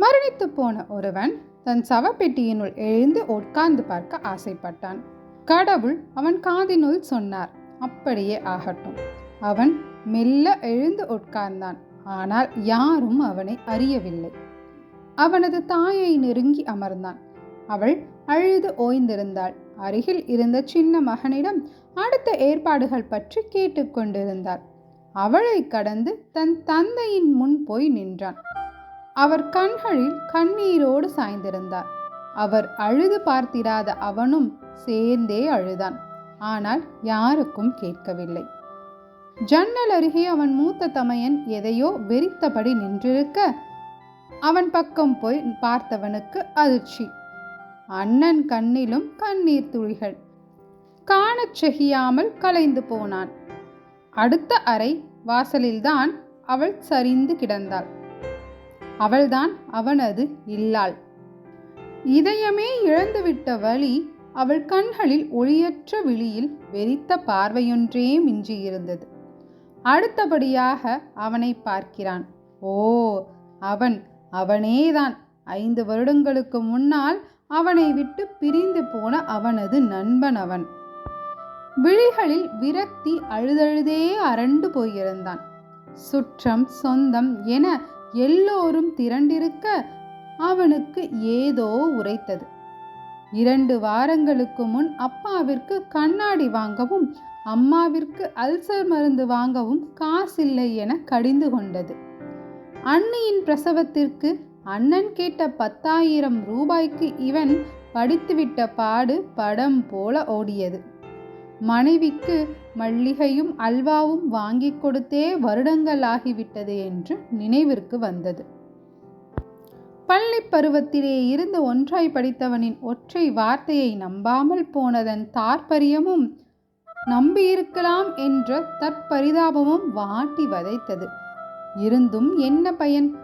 மரணித்து போன ஒருவன் தன் சவப்பெட்டியினுள் எழுந்து உட்கார்ந்து பார்க்க ஆசைப்பட்டான். கடவுள் அவன் காதினுள் சொன்னார் அப்படியே ஆகட்டும். அவன் மெல்ல எழுந்து உட்கார்ந்தான் ஆனால் யாரும் அவனை அறியவில்லை. அவனது தாயை நெருங்கி அமர்ந்தான். அவள் அழுது ஓய்ந்திருந்தாள். அருகில் இருந்த சின்ன மகனிடம் அடுத்த ஏற்பாடுகள் பற்றி கேட்டுக்கொண்டிருந்தாள். அவளை கடந்து தன் தந்தையின் முன் போய் நின்றான். அவர் கண்களில் கண்ணீரோடு சாய்ந்திருந்தார். அவர் அழுது பார்த்திராத அவனும் சேர்ந்தே அழுதான். ஆனால் யாருக்கும் கேட்கவில்லை. ஜன்னல் அருகே அவன் மூத்த தமையன் எதையோ வெறித்தபடி நின்றிருக்க அவன் பக்கம் போய் பார்த்தவனுக்கு அதிர்ச்சி. அண்ணன் கண்ணிலும் கண்ணீர் துளிகள். காணச் செகியாமல் கலைந்து போனான். அடுத்த அறை வாசலில்தான் அவள் சரிந்து கிடந்தாள். அவள்தான் அவனது இல்லாள். இதயமே இழந்துவிட்ட வழி அவள் கண்களில் ஒளியற்ற விழியில் வெறித்த பார்வையொன்றே மிஞ்சியிருந்தது. அடுத்தபடியாக அவனை பார்க்கிறான். ஓ அவன் அவனேதான். ஐந்து வருடங்களுக்கு முன்னால் அவனை விட்டு பிரிந்து போன அவனது நண்பன் அவன். விழிகளில் விரக்தி அழுதழுதே அரண்டு போயிருந்தான். சுற்றம் சொந்தம் என எல்லோரும் திரண்டிருக்க அவனுக்கு ஏதோ உரைத்தது. இரண்டு வாரங்களுக்கு முன் அப்பாவிற்கு கண்ணாடி வாங்கவும் அம்மாவிற்கு அல்சர் மருந்து வாங்கவும் காசில்லை என கடிந்து கொண்டது. அண்ணியின் பிரசவத்திற்கு அண்ணன் கேட்ட பத்தாயிரம் ரூபாய்க்கு இவன் படித்துவிட்ட பாடு படம் போல ஓடியது. மனைவிக்கு மல்லிகையும் அல்வாவும் வாங்கி கொடுத்தே வருடங்கள் ஆகிவிட்டது என்று நினைவிற்கு வந்தது. பள்ளி பருவத்திலே இருந்து ஒன்றாய் படித்தவனின் ஒற்றை வார்த்தையை நம்பாமல் போனதன் தாற்பரியமும் நம்பியிருக்கலாம் என்ற தற்பரிதாபமும் வாட்டி வதைத்தது. இருந்தும் என்ன பயன்?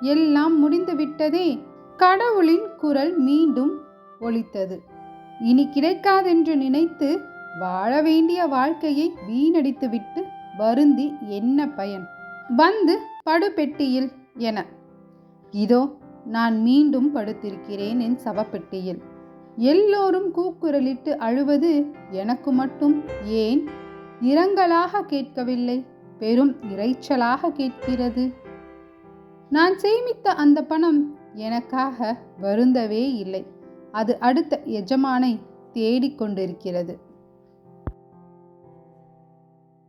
எல்லாம் முடிந்துவிட்டதே கடவுளின் குரல் மீண்டும் ஒலித்தது. இனி கிடைக்காதென்று நினைத்து வாழ வேண்டிய வாழ்க்கையை வீணடித்துவிட்டு வருந்தி என்ன பயன்? வந்து படுபெட்டியில் என. இதோ நான் மீண்டும் படுத்திருக்கிறேன் என் சவப்பெட்டியில். எல்லோரும் கூக்குரலிட்டு அழுவது எனக்கு மட்டும் ஏன்? இரங்கலாக கேட்கவில்லை பெரும் இரைச்சலாக கேட்கிறது. நான் சேமித்த அந்த பணம் எனக்காக வருந்தவே இல்லை. அது அடுத்த எஜமானை தேடிக்கொண்டிருக்கிறது.